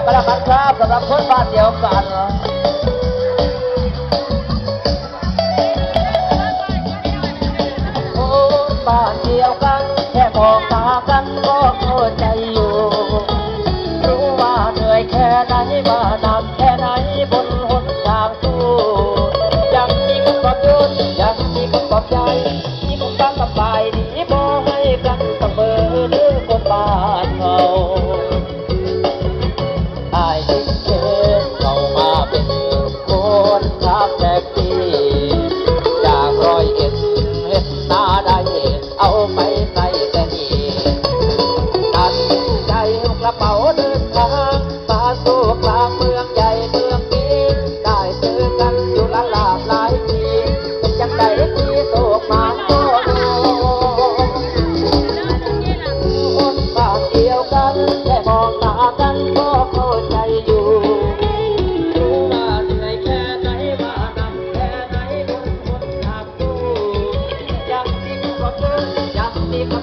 แล้วก็แล้วกันครับสำหรับคนบ้านเดียวกันโอ้บ้านเดียวกัน แค่มองตากันก็เข้ใจอยู่ รู้ว่าเหนื่อยแค่ไหนบ้านหนักแค่ไหนบนหนทางสู้ยังมีคนปลอบโยนยังมีคนปลอบใจมีคนตั้งกับายดีบ ไปใส่แตนีตัดใจกระเป๋าเดินทางมาสู่กลางเมืองใหญ่เมืองนี้ได้เจอกันอยู่ละลาบหลายทีจัใดที่โศกมาโตคนปากเดียวกันแค่มองตากัน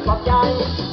fuck out.